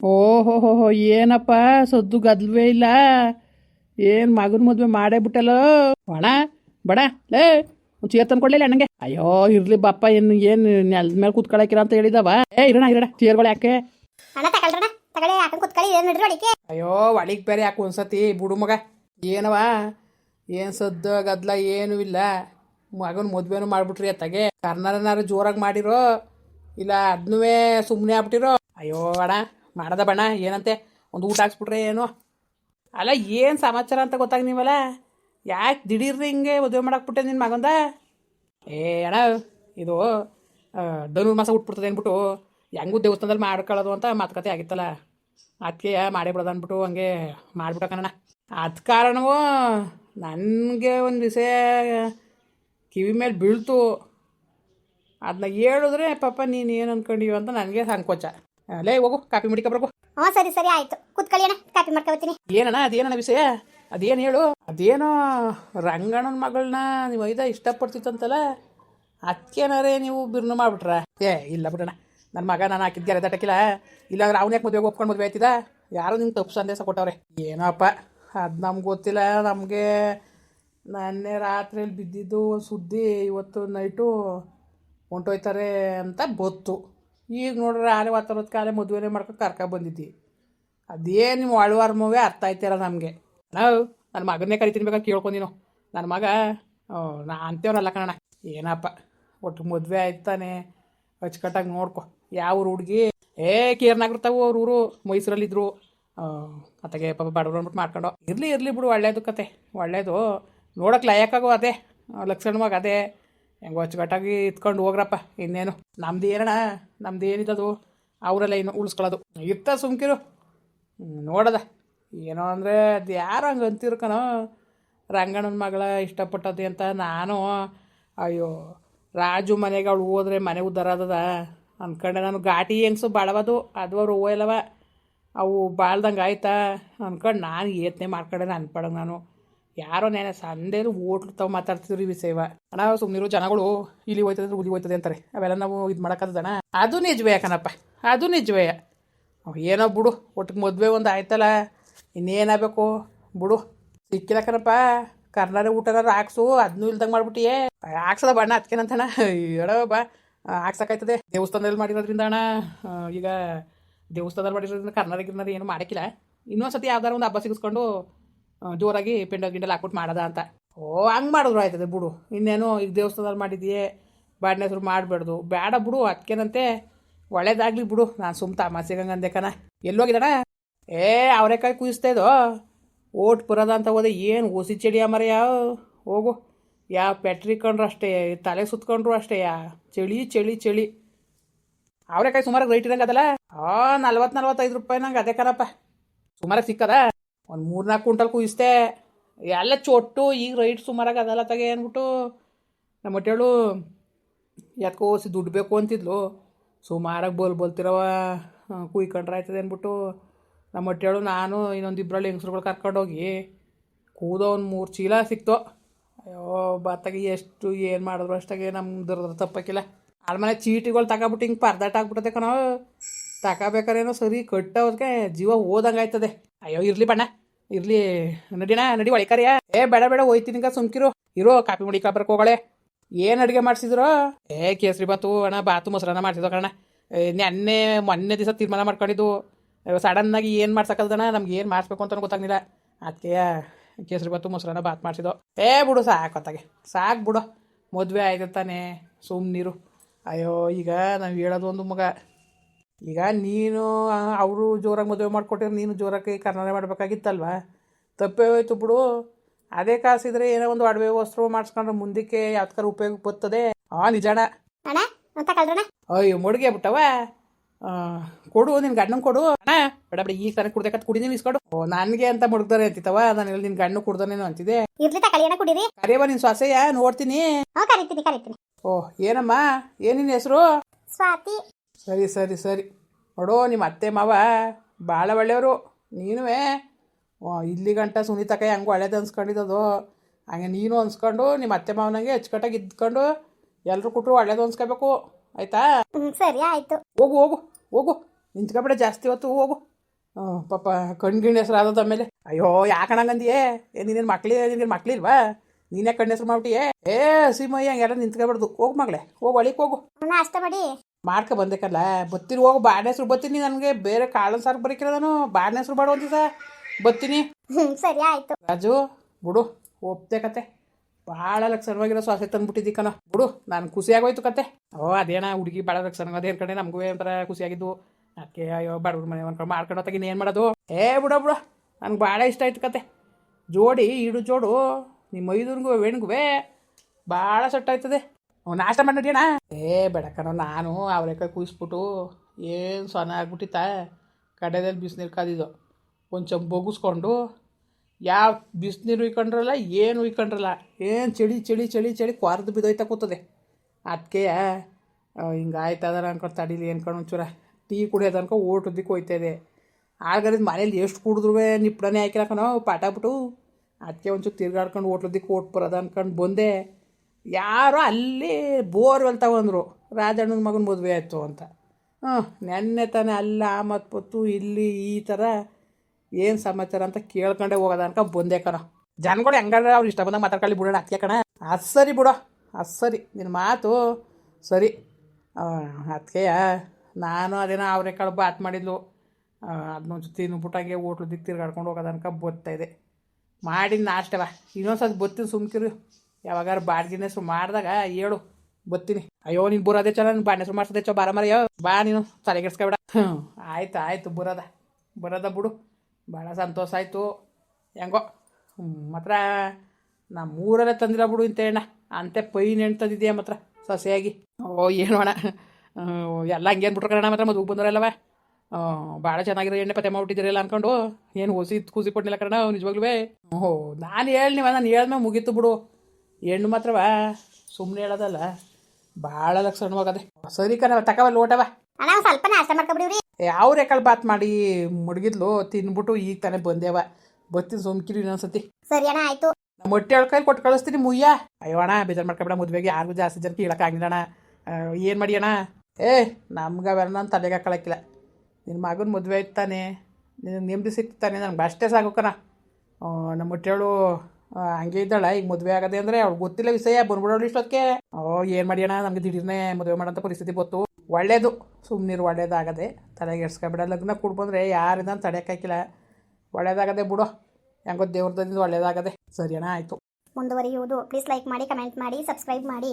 ಓಹೋ ಏನಪ್ಪ ಸದ್ದು ಗದ್ಲವೇ ಇಲ್ಲ. ಏನು ಮಗನ ಮದುವೆ ಮಾಡೇ ಬಿಟ್ಟಲೋ ಒಣ ಬಡ ಲೇ ಒಂದು ಚೇರ್ ತಂದು ಕೊಡ್ಲಿಲ್ಲ ನನಗೆ ಅಯ್ಯೋ ಇರ್ಲಿ ಬಪ್ಪ ಏನು ಏನು ನೆಲದ ಮೇಲೆ ಕೂತ್ಕೊಳಕಿರ ಅಂತ ಹೇಳಿದವ. ಏ ಇರೋಣ ಇರೋಣ ಚೇರ್ಗಳು ಯಾಕೆ? ಅಯ್ಯೋ ಒಳಗ್ ಬೇರೆ ಯಾಕೆ ಒಂದ್ಸತಿ ಬುಡು ಮಗ. ಏನವ? ಏನು ಸದ್ದು ಗದ್ಲ ಏನೂ ಇಲ್ಲ. ಮಗನ ಮದ್ವೆನು ಮಾಡ್ಬಿಟ್ರಿ ಅತ್ತಾಗೆ. ಕರ್ನಾರನಾರು ಜೋರಾಗಿ ಮಾಡಿರೋ ಇಲ್ಲ ಅದನ್ನೂ ಸುಮ್ಮನೆ ಆಗ್ಬಿಟ್ಟಿರೋ. ಅಯ್ಯೋ ಅಣ್ಣ ಮಾಡದ ಬಣ್ಣ, ಏನಂತೆ? ಒಂದು ಊಟ ಹಾಕ್ಸ್ಬಿಟ್ರೆ ಏನು? ಅಲ್ಲ, ಏನು ಸಮಾಚಾರ ಅಂತ ಗೊತ್ತಾಗ ನೀವಲ್ಲ? ಯಾಕೆ ದಿಢೀರ್ರಿ ಹಿಂಗೆ ಮದುವೆ ಮಾಡಾಕ್ಬಿಟ್ಟೆ ನಿನ್ನ ಮಗಂದ? ಏ, ಅಣ್ಣ, ಇದು ಧನುರ್ಮಾಸ ಧನುರ್ ಮಾಸ ಹುಟ್ಬಿಡ್ತದೆ ಅಂದ್ಬಿಟ್ಟು ಹೆಂಗೂ ದೇವಸ್ಥಾನದಲ್ಲಿ ಮಾಡ್ಕೊಳ್ಳೋದು ಅಂತ ಮಾತುಕತೆ ಆಗಿತ್ತಲ್ಲ. ಅದಕ್ಕೆ ಮಾಡೇ ಬಿಡೋದು ಅಂದ್ಬಿಟ್ಟು ಹಂಗೆ ಮಾಡ್ಬಿಟ್ಟ ಅದ ಕಾರಣವೂ ನನಗೆ ಒಂದು ವಿಷಯ ಕಿವಿ ಮೇಲೆ ಬೀಳ್ತು. ಅದನ್ನ ಹೇಳಿದ್ರೆ, ಪಾಪ ನೀನು ಏನು ಅಂದ್ಕೊಂಡಿವ ಅಂತ ನನಗೆ ಸಂಕೋಚ. ಲೇ ಹೋಗು ಕಾಪಿ ಮುಡಿಕೊಬ್ರಗು ಹಾ ಸರಿ ಸರಿ ಆಯ್ತು. ಕುತ್ಕೊಳ್ಳಿ ಅಣ್ಣ ಕಾಪಿ ಮಾಡ್ಕೊಬತ್ತೀನಿ. ಏನಣ್ಣ ಅದೇನಣ್ಣ ವಿಷಯ? ಅದೇನು ಹೇಳು? ಅದೇನೋ ರಂಗಣ್ಣನ ಮಗಳನ್ನ ನೀವು ಐದ ಇಷ್ಟಪಡ್ತಿತ್ತಂತಲ್ಲ? ಅದಕ್ಕೇನಾರೇ ನೀವು ಬಿರ್ನು ಮಾಡ್ಬಿಟ್ರ? ಏ ಇಲ್ಲ ಬಿಡಣ್ಣ. ನನ್ನ ಮಗ ನಾನು ಹಾಕಿದ್ದೆ ಗೆರೆ ದಟ್ಟಕ್ಕಿಲ್ಲ ಇಲ್ಲಾಂದ್ರೆ ಅವ್ನ ಯಾಕೆ ಮದುವೆಗೆ ಒಪ್ಕೊಂಡು ಮದುವೆ ಆಯ್ತಿದ? ಯಾರು ನಿಮ್ಗೆ ತಪ್ಪು ಸಂದೇಶ ಕೊಟ್ಟವ್ರೆ. ಏನಪ್ಪ ಅದು ನಮ್ಗೆ ಗೊತ್ತಿಲ್ಲ ನಮಗೆ ನಾನೇ ರಾತ್ರಿಯಲ್ಲಿ ಬಿದ್ದಿದ್ದು ಒಂದು ಸುದ್ದಿ ಇವತ್ತು ನೈಟು ಹೊಂಟೋಯ್ತಾರೆ ಅಂತ ಗೊತ್ತು. ಈಗ ನೋಡ್ರೆ ಆಲೆ ವಾತಾವರಣದ ಕಾಲೇ ಮದುವೆನೇ ಮಾಡ್ಕೊಂಡು ಕರ್ಕೊಂಡು ಬಂದಿದ್ದಿ. ಅದೇನು ನಿಮ್ಮ ಒಳವಾರ ಮೂವೇ ಅರ್ಥ ಆಯ್ತಿರ ನಮಗೆ. ನಾವು ನನ್ನ ಮಗನೇ ಕರಿತೀನಿ ಬೇಕಾ ಕೇಳ್ಕೊಂಡಿನೋ ನನ್ನ ಮಗ ನಾ ಅಂತೇವನಲ್ಲ ಕಣ ಏನಪ್ಪ, ಒಟ್ಟು ಮದುವೆ ಆಯ್ತಾನೆ ಅಚ್ಚುಕಟ್ಟಾಗಿ ನೋಡ್ಕೊ. ಯಾವ ಊರು ಹುಡುಗಿ? ಏ ಕೇರ್ನಾಗಿರ್ತಾವು ಅವ್ರ ಊರು ಮೈಸೂರಲ್ಲಿದ್ದರು ಅತ್ತಗೆ ಪಾಪ ಬಡವ್ರು ಅಂದ್ಬಿಟ್ಟು ಮಾಡ್ಕೊಂಡು ಇರಲಿ ಇರಲಿ ಬಿಡು, ಒಳ್ಳೇದು ಕತೆ. ಒಳ್ಳೇದು ನೋಡಕ್ಕೆ ಲಯಕ್ಕಾಗೋ ಅದೇ, ಲಕ್ಷಣವಾಗಿ ಅದೇ. ಹೆಂಗೋ ಅಚ್ಚುಕಟ್ಟಾಗಿ ಇತ್ಕೊಂಡು ಹೋಗ್ರಪ್ಪ, ಇನ್ನೇನು. ನಮ್ದು ಏನಣ ನಮ್ದು ಏನಿದ್ದದು ಅವರೆಲ್ಲ ಇನ್ನು ಉಳಿಸ್ಕೊಳ್ಳೋದು. ಇತ್ತ ಸುಮ್ಕಿರು. ನೋಡದ. ಏನೋ ಅಂದರೆ ಅದು ಯಾರು ಹಂಗೆ ಅಂತಿರ್ಕನೋ, ರಂಗಣ್ಣನ ಮಗಳ ಇಷ್ಟಪಟ್ಟದ್ದು ಅಂತ ನಾನು. ಅಯ್ಯೋ, ರಾಜು ಮನೆಗೆ ಅವಳು ಹೋದ್ರೆ ಮನೆ ಉದ್ಧಾರ ಆದದ? ಅಂದ್ಕೊಂಡೆ ನಾನು. ಘಾಟಿ ಹೆಂಗ್ಸು ಬಾಳವದು, ಅದು ಅವ್ರು ಅವು ಬಾಳ್ದಂಗೆ ಆಯ್ತಾ? ಅಂದ್ಕೊಂಡು ನಾನು ಏತ್ನೆ ಮಾಡ್ಕೊಂಡೆ ನಾನು ಪಡಂಗೆ ನಾನು. ಯಾರೋ ನೆನೆ ಸಂದೇನು ಹೋಟ್ಲು ತಾವು ಮಾತಾಡ್ತಿದ್ರು ಈ ಸೇವಾ ಅಣ್ಣ ಸುಮ್ಮನಿರು ಜನಗಳು ಇಲ್ಲಿ ಹೋಯ್ತದೆ ಉಲಿ ಹೋಯ್ತದೆ ಅಂತಾರೆ. ಅವೆಲ್ಲ ನಾವು ಇದು ಮಾಡೋಕ್ಕದಣ ಅದು ನಿಜವೇ ಯಾಕನಪ್ಪ ಅದು ನಿಜವೇ. ಏನೋ ಬಿಡು ಒಟ್ಟಿಗೆ ಮದುವೆ ಒಂದು ಆಯ್ತಲ್ಲ, ಇನ್ನೇನಾಗಬೇಕು? ಬಿಡು. ಸಿಕ್ಕಿಲ್ಲ ಕಣಪ್ಪ ಕರ್ನಾರ ಊಟನಾರು ಹಾಕ್ಸು ಅದನ್ನೂ ಇಲ್ದಂಗೆ ಮಾಡ್ಬಿಟ್ಟಿಯೇ. ಹಾಕ್ಸದ ಬಣ್ಣ ಅದಕ್ಕೇನಂತಣ್ಣ ಹೇಳೋ ಬಾ. ಹಾಕ್ಸಕ್ಕಾಯ್ತದೆ ದೇವಸ್ಥಾನದಲ್ಲಿ ಮಾಡಿರೋದ್ರಿಂದ ಅಣ್ಣ ಈಗ ದೇವಸ್ಥಾನದಲ್ಲಿ ಮಾಡಿರೋದ್ರಿಂದ ಕರ್ನಾಟಕ ಏನು ಮಾಡೋಕ್ಕಿಲ್ಲ ಇನ್ನೊಂದು ಸತಿ ಯಾವ್ದಾರು ಒಂದು ಹಬ್ಬ ಸಿಗಿಸ್ಕೊಂಡು ಜೋರಾಗಿ ಪಿಂಡ ಗಿಂಡಲ್ ಹಾಕ್ಬಿಟ್ಟು ಮಾಡದ ಅಂತ. ಓ, ಹಂಗೆ ಮಾಡಿದ್ರು ಆಯ್ತದೆ ಬಿಡು. ಇನ್ನೇನು ಈಗ ದೇವಸ್ಥಾನದಲ್ಲಿ ಮಾಡಿದೆಯೇ, ಬಾಡಿನ ಹೆಸರು ಮಾಡಬಾರ್ದು. ಬೇಡ ಬಿಡು ಅದಕ್ಕೇನಂತೆ ಒಳ್ಳೇದಾಗ್ಲಿ ಬಿಡು. ನಾನು ತಮಾಸೆಗಂಗೆ ಅಂದೆ ಕಣ. ಎಲ್ಲೋಗಿದಣ ಏ, ಅವರೆಕಾಯಿ ಕುಯಿಸ್ತಾ ಇದ್ದೋ ಓಟ್ ಬರೋದ ಅಂತ ಹೋದೆ. ಏನು ಓಸಿ ಮರ ಯಾವ ಹೋಗು. ಯಾವ ಪೆಟ್ರಿ ಕಂಡ್ರು ಅಷ್ಟೇ, ತಲೆ ಸುತ್ಕೊಂಡ್ರು ಅಷ್ಟೇ ಯಾ. ಚಳಿ ಚಳಿ ಚಳಿ. ಅವರೆಕಾಯಿ ಸುಮಾರು ರೈಟ್ ಇರಂಗೆ ಅದಲ್ಲ? ಆ, ನಲ್ವತ್ತು ನಲ್ವತ್ತೈದು ರೂಪಾಯಿ ನಂಗೆ ಅದೇ ಕಣಪ್ಪ. ಸುಮಾರಾಗಿ ಸಿಕ್ಕದ? ಒಂದು ಮೂರ್ನಾಲ್ಕು ಕುಂಟಲ್ ಕುಯಿಸ್ದೆ. ಎಲ್ಲ ಚೊಟ್ಟು ಈಗ ರೈಟ್ ಸುಮಾರಾಗಿ ಅದಲ್ಲ ತಗೆ ಅಂದ್ಬಿಟ್ಟು ನಮ್ಮ ಹೊಟ್ಟೆಳು ಓಸಿ ದುಡ್ಡು ಬೇಕು ಅಂತಿದ್ಲು. ಸುಮಾರಾಗಿ ಬೋಲ್ ಬೋಲ್ತಿರವ ಕುಯ್ಕೊಂಡ್ರೆ ಆಯ್ತದೆ ಅಂದ್ಬಿಟ್ಟು ನಮ್ಮ ಹೊಟ್ಟೆಳು ನಾನು ಇನ್ನೊಂದು ಇಬ್ಬರಲ್ಲಿ ಹೆಂಗಸ್ರುಗಳು ಕರ್ಕೊಂಡೋಗಿ ಕೂದೋ ಒಂದು ಮೂರು ಚೀಲ ಸಿಕ್ತು. ಅಯ್ಯೋ, ಬತ್ತಾಗಿ ಎಷ್ಟು, ಏನು ಮಾಡಿದ್ರು ಅಷ್ಟಾಗೆ ನಮ್ದು ತಪ್ಪಕ್ಕಿಲ್ಲ. ಆಳ್ಮನೆ ಚೀಟಿಗಳು ತಗೊಬಿಟ್ಟು ಹಿಂಗೆ ಪರ್ದಾಟ ಆಗ್ಬಿಟ್ಟದೆ ಕಣೋ. ತಗೋಬೇಕಾರೇನೋ ಸರಿ ಕಟ್ಟೋದಕ್ಕೆ ಜೀವ ಹೋದಂಗೆ ಆಯ್ತದೆ. ಅಯ್ಯೋ, ಇರಲಿ ಬಣ್ಣ. ಇರ್ಲಿ, ನಡಿನ, ನಡಿ ಒಳಿಕರಿಯ ಏ, ಬೇಡ ಬೇಡ, ಹೋಯ್ತಿನ ಸುಮ್ಕಿರು. ಇರೋ ಕಾಪಿ ಮುಡಿ ಕಾಪರ್ ಹೋಗಳೆ. ಏನು ಅಡುಗೆ ಮಾಡ್ಸಿದ್ರು? ಏ, ಕೇಸರಿ ಬಾತು, ಅಣ್ಣ, ಬಾತು ಮೊಸರನ್ನ ಮಾಡಿಸಿದ್ರು ಕಣ ನೆನ್ನೆ, ಮೊನ್ನೆ ದಿವಸ ತೀರ್ಮಾನ ಮಾಡ್ಕೊಂಡಿದ್ದು. ಸಡನ್ನಾಗಿ ಏನು ಮಾಡ್ಸಕ್ಕಲ್ದಣ್ಣ ನಮ್ಗೆ ಏನು ಮಾಡಿಸ್ಬೇಕು ಅಂತ ಗೊತ್ತಾಗ್ಲಿಲ್ಲ. ಅದಕ್ಕೆ, ಕೇಸರಿ ಬಾತು, ಮೊಸರನ್ನ ಬಾತ್ ಮಾಡಿಸಿದೋ ಏ, ಬಿಡು, ಸಾಕು ಅತ್ತಾಗೆ ಸಾಕು ಬಿಡು. ಮದುವೆ ಆಯ್ತು ತಾನೇ ಸುಮ್ಮನಿರು ಅಯ್ಯೋ, ಈಗ ನಾವು ಹೇಳೋದು ಒಂದು ಮಗ. ಈಗ ನೀನು ಅವರು ಜೋರಾಗಿ ಮದುವೆ ಮಾಡಿಕೊಟ್ಟಿರೋ ನೀನು ಜೋರಾಗಿ ಕರ್ನಾಟಕ ಮಾಡಬೇಕಾಗಿತ್ತಲ್ವ? ತಪ್ಪೇ ಹೋಯ್ತು ಬಿಡು. ಅದೇ ಕಾಸಿದ್ರೆ ಏನೋ ಒಂದು ಅಡವೆ ವಸ್ತ್ರ ಮಾಡಿಸ್ಕೊಂಡ್ರೆ ಮುಂದಕ್ಕೆ ಯಾವ್ದಾರ ಉಪಯೋಗ ಬರ್ತದೆ. ಆ ನಿಜಾಣ ಅಯ್ಯೋ ಮುಡುಗೆ ಬಿಟ್ಟವ ಕೊಡು ನಿನ್ನ ಗಂಡನ ಕೊಡು. ಅಣ್ಣ ಬೇಡ ಬೇಡ ಈ ಕುಡ್ಬೇಕಂತ ಕುಡಿದೀನಿ ಇಸ್ಕೊಡು. ಓ ನನಗೆ ಅಂತ ಮುಡ್ದಾರೆ ಅಂತಿತ್ತವ. ನಾನು ಹೇಳಿ ನಿನ್ನ ಗಂಡು ಕುಡ್ದಾನೇನೋ ಅಂತಿದೆ ಇರ್ಲಿ ನಿನ್ ಅಣ್ಣ ಕುಡೀರಿ. ಕರಿಯವ ನಿನ್ನ ಸೊಸೆಯ ನೋಡ್ತೀನಿ. ಹ್ಞೂ ಕರಿತೀನಿ ಕರಿತೀನಿ. ಓ ಏನಮ್ಮ? ಏನಿನ ಹೆಸರು? ಸ್ವಾತಿ. ಸರಿ ಸರಿ ಸರಿ. ನೋಡೋ ನಿಮ್ಮ ಅತ್ತೆ ಮಾವ ಭಾಳ ಒಳ್ಳೆಯವರು. ನೀನುವೇ ಇಲ್ಲಿ ಗಂಟ ಸುನೀತಕ್ಕ ಹೆಂಗೆ ಒಳ್ಳೇದು ಅನ್ಸ್ಕೊಂಡಿದ್ದದು. ಹಂಗೆ ನೀನು ಅನ್ಸ್ಕೊಂಡು ನಿಮ್ಮ ಅತ್ತೆ ಮಾವನಂಗೆ ಅಚ್ಚುಕಟ್ಟಾಗಿ ಇದ್ಕೊಂಡು ಎಲ್ಲರೂ ಕೊಟ್ಟರು ಒಳ್ಳೇದು ಅನ್ಸ್ಕೋಬೇಕು. ಆಯ್ತಾ? ಸರಿ ಆಯ್ತು. ಹೋಗು ಹೋಗು ಹೋಗು. ನಿಂತ್ಕೊಬೇಡ ಜಾಸ್ತಿ ಹೊತ್ತು ಹೋಗು. ಪಾಪ ಕಣ್ಗಿಣ್ಣ ಹೆಸರು ಆದದ ಆಮೇಲೆ. ಅಯ್ಯೋ ಯಾಕಣಂಗಂದಿಯೇ ಏ ನೀನೇನು ಮಕ್ಳಿ ನಿನಗೇನು ಮಕ್ಳಿಲ್ವಾ ನೀನೇ ಕಣ್ಣು ಹೆಸ್ರು ಮಾಡ್ಬಿಟ್ಟಿಯೇ? ಏ ಸೀಮಯ್ಯ ಹಂಗೆಲ್ಲ ನಿಂತ್ಕೊಬಾರ್ದು. ಹೋಗು ಮಗಳೇ ಹೋಗು ಒಳಿಗೆ ಹೋಗು. ಅಷ್ಟೇ ಮಾಡಿ. ಮಾಡ್ಕೊ ಬಂದೇಕಲ್ಲ ಬತ್ತೀನಿ ಹೋಗಿ ಬಾಡ್ನೆ ಹೆಸ್ರು ಬತ್ತೀನಿ ನನಗೆ ಬೇರೆ ಕಾಳನ್ ಸಾರು ಬರೀಕಿಲ್ಲ ನಾನು ಹೆಸ್ರು ಬಾಡು ಒಂದಿವಸ ಬತ್ತೀನಿ. ಹ್ಞೂ ಸರಿ ಆಯಿತು. ರಾಜು ಬಿಡು ಒಪ್ತೆ ಕತೆ. ಭಾಳ ಲಕ್ಷಣವಾಗಿರೋ ಸೊಸೆ ತಂದ್ಬಿಟ್ಟಿದ್ದಿ ಕಣ. ಬಿಡು ನಾನು ಖುಷಿಯಾಗೋಯ್ತು ಕತೆ. ಓ ಅದೇನ ಹುಡುಗಿ ಭಾಳ ಲಕ್ಷಣ ಅದೇ ಕಡೆ ನಮಗೂ ಒಂಥರ ಖುಷಿಯಾಗಿದ್ದು. ಅದಕ್ಕೆ ಅಯ್ಯೋ ಬಡವ್ರ ಮನೆ ಅನ್ಕೊಂಡು ಮಾಡ್ಕೊಂಡು ತಗಿನ ಏನು ಮಾಡೋದು? ಏ ಬಿಡ ಬಿಡು ನನಗೆ ಭಾಳ ಇಷ್ಟ ಆಯ್ತು ಕತೆ. ಜೋಡಿ ಇಡು ಜೋಡು ನಿಮ್ಮ ಮೈದೂರಿಗೂ ವೇಣುಗುವೆ ಭಾಳ ಸೆಟ್ ಆಯ್ತದೆ ನಾಷ್ಟ ಮಾಡಿ ಏ, ಬೇಡ ಕಣೋ, ನಾನು ಅವರೆಕಾಯಿ ಕುಯಿಸ್ಬಿಟ್ಟು ಏನು ಸೊನ ಆಗ್ಬಿಟ್ಟಿತ್ತ? ಕಡೆದಲ್ಲಿ ಬಿಸಿನೀರು ಕಾದಿದ್ದು. ಚಂಬು ಬೊಗಿಸ್ಕೊಂಡು ಯಾವ ಬಿಸಿನೀರು ಉಯ್ಕೊಂಡ್ರಲ್ಲ, ಏನು ಉಯ್ಕೊಂಡ್ರಲ್ಲ, ಏನು ಚಳಿ ಚಳಿ ಚಳಿ ಚಳಿ ಕ್ವಾರ್ದು ಬಿದ್ದೋಯ್ತಾ ಕೂತದೆ. ಅದಕ್ಕೆ ಹಿಂಗೆ ಆಯ್ತದ ಅನ್ಕೊಂಡು ತಡೀಲಿ ಅನ್ಕೊಂಡು ಒಂಚೂರ ಟೀ ಕುಡಿಯೋದು ಅನ್ಕೊ ಓಟುದಕ್ಕೆ ಹೋಯ್ತಾ ಇದೆ. ಆಗಲಿದ್ ಮನೇಲಿ ಎಷ್ಟು ಕುಡಿದ್ರು ನಿಪ್ಪಡನೆ ಹಾಕಿಲ್ಲ ಕಣೋ, ಪಾಠ ಬಿಟ್ಟು ಅದಕ್ಕೆ ಒಂಚೂರು ತಿರ್ಗಾಡ್ಕೊಂಡು ಓಟ್ಲದಿಕ್ಕೆ ಓಟ್ ಬರೋದು ಅನ್ಕೊಂಡು ಬಂದೆ. ಯಾರೋ ಅಲ್ಲಿ ಬೋರ್ವೆಲ್ ತಗೊಂಡ್ರು, ರಾಜಣ್ಣನ ಮಗನ ಮದುವೆ ಆಯಿತು ಅಂತ. ಹ್ಞೂ ನೆನ್ನೆ ತಾನೇ ಅಲ್ಲ ಮತ್ತು ಪತ್ತು, ಇಲ್ಲಿ ಈ ಥರ ಏನು ಸಮಾಚಾರ ಅಂತ ಕೇಳ್ಕೊಂಡೆ ಹೋಗೋದ ಅನ್ಕ ಬಂದೆ ಕಣ. ಜನಗಳು ಹೆಂಗಾದ್ರೆ ಅವ್ರು ಇಷ್ಟ ಬಂದಾಗ ಮಾತಾಡ್ಕೊಳ್ಳಿ ಬಿಡೋಣ, ಅದಕ್ಕೆ ಕಣ. ಅದು ಸರಿ ಬಿಡೋ, ಅದು ಸರಿ. ನಿನ್ನ ಮಾತು ಸರಿ. ಅದಕ್ಕೆ ನಾನು ಅದೇನೋ ಅವರೆಕಾಳು ಬಾತ್ ಮಾಡಿದ್ಲು. ಅದನ್ನೊಂದು ತಿನ್ಬಿಟ್ಟಂಗೆ ಹೋಟ್ಲು ದಿಕ್ಕು ತಿರ್ಗಾಡ್ಕೊಂಡು ಹೋಗೋದ ಅನ್ಕ ಬರ್ತಾಯಿದೆ ಮಾಡಿದ್ದು ನಾಷ್ಟವ. ಇನ್ನೊಂದ್ಸತಿ ಬತ್ತಿ ಸುಮ್ಕಿರು. ಯಾವಾಗಾರ ಬಾಡ್ಗಿನ ಹೆಸರು ಮಾಡಿದಾಗ ಹೇಳು ಬತ್ತೀನಿ. ಅಯ್ಯೋ, ನೀನು ಬರೋದೇ ಚಲೋ, ನೀನು ಬಾಡಿನ ಮಾಡ್ಸದೆ ಚೋ ಬಾರ ಮರಿಯೋ ಬಾ ನೀನು ತಲೆಗೆಡ್ಸ್ಕೊಬೇಡ ಹ್ಞೂ ಆಯ್ತು, ಆಯಿತು, ಬುರದ, ಬರೋದ ಬಿಡು. ಭಾಳ ಸಂತೋಷ ಆಯಿತು. ಹೆಂಗೋ ಮಾತ್ರ ನಮ್ಮೂರಲ್ಲೇ ತಂದಿರ ಬಿಡು ಇಂತ ಅಣ್ಣ ಅಂತೆ ಪೈನ್ ಹೆಣ್ಣು ಮಾತ್ರ, ಸಸಿಯಾಗಿ. ಓ, ಏನು ಅಣ್ಣ? ಎಲ್ಲ ಹಂಗೇನು ಬಿಟ್ರು ಕಣ ಮಾತ್ರ ಮದುವೆ ಬಂದರಲ್ಲವ ಭಾಳ ಚೆನ್ನಾಗಿರೋ ಎಣ್ಣೆ ಪತ್ತೆ ಮಾಡ್ಬಿಟ್ಟಿದ್ದೀರಲ್ಲ ಅನ್ಕೊಂಡು, ಏನು ಹೊಸಿ, ಖುಷಿ ಕೊಟ್ಟಿಲ್ಲ ಕಣ ನಿಜವಾಗ್ಲೂ ಓಹೋ, ನಾನು ಹೇಳಿ ನಾನು ಹೇಳ್ದ್ಮೇಲೆ ಮುಗೀತು ಬಿಡು. ಹೆಣ್ಣು ಮಾತ್ರವ ಸುಮ್ಮನೆ ಹೇಳೋದಲ್ಲ. ಭಾಳ ಲಕ್ಷಣವಾಗದೆ ಸರಿ ಕಣ ತಕವ ಲೋಟವ ಅಣ್ಣ ಸ್ವಲ್ಪ ನಾಷ್ಟ ಮಾಡ್ಕೊಬಿಡಿವ್ರಿ. ಯಾವ ರೇಕಲ್ ಬಾತ್ ಮಾಡಿ ಮುಡ್ಗಿದ್ಲು? ತಿನ್ಬಿಟ್ಟು ಈಗ ತಾನೇ ಬಂದೇವ ಬತ್ತೀನಿ ಸುಮ್ಕಿರಿ ಇನ್ನೊಂದ್ಸತಿ. ಸರಿ ಅಣ್ಣ ಆಯ್ತು. ನಮ್ಮ ಹೊಟ್ಟೆ ಕೈಲಿ ಕೊಟ್ಟು ಕಳಿಸ್ತೀನಿ ಮುಯ್ಯ. ಅಯ್ಯೋ ಅಣ್ಣ ಬೇಜಾರು ಮಾಡ್ಕೊಬೇಡ ಮದುವೆಗೆ ಯಾರಿಗೂ ಜಾಸ್ತಿ ಜನಕ್ಕೆ ಹೇಳೋಕ್ಕಾಗಿಲ್ಲ ಅಣ್ಣ. ಏನು ಮಾಡಿ ಅಣ್ಣ? ಏ ನಮ್ಗೆ ಅವೆಲ್ಲ ನಾನು ತಲೆಗೆ ಹಾಕೊಳಕ್ಕಿಲ್ಲ. ನಿನ್ನ ಮಗನ ಮದುವೆ ಇರ್ತಾನೆ ತಾನೆ. ನಿನಗೆ ನೆಮ್ಮದಿ ಸಿಗ್ತಾನೆ ನನಗೆ ಅಷ್ಟೇ ಸಾಕು ಕಣ. ನಮ್ಮ ಹೊಟ್ಟೆವಳು ಹಂಗೆ ಇದ್ದಾಳ. ಈಗ ಮದುವೆ ಆಗದೆ ಅಂದರೆ ಅವ್ಳು ಗೊತ್ತಿಲ್ಲ ವಿಷಯ. ಬಂದ್ಬಿಡೋಳು ಇಷ್ಟೊತ್ತಿಗೆ. ಓ, ಏನು ಮಾಡಿ ಅಣ್ಣ? ನಮಗೆ ದಿಢೀರ್ನೆ ಮದುವೆ ಮಾಡೋಂಥ ಪರಿಸ್ಥಿತಿ ಗೊತ್ತು ಒಳ್ಳೇದು. ಸುಮ್ಮನಿರು ಒಳ್ಳೇದಾಗದೆ. ತಲೆಗೆ ಎಡ್ಸ್ಕೊಬೇಡ ಲಗ್ನ ಕುಡ್ಬಂದ್ರೆ ಯಾರಿಂದ ತಡೆಯೋಕ್ಕಾಗಿಲ್ಲ ಒಳ್ಳೇದಾಗದೆ ಬಿಡು. ಹೆಂಗೋ ದೇವ್ರದಿಂದ ಒಳ್ಳೇದಾಗದೆ. ಸರಿ ಅಣ್ಣ, ಆಯಿತು. ಮುಂದುವರಿಯುವುದು. ಪ್ಲೀಸ್ ಲೈಕ್ ಮಾಡಿ ಕಮೆಂಟ್ ಮಾಡಿ ಸಬ್ಸ್ಕ್ರೈಬ್ ಮಾಡಿ.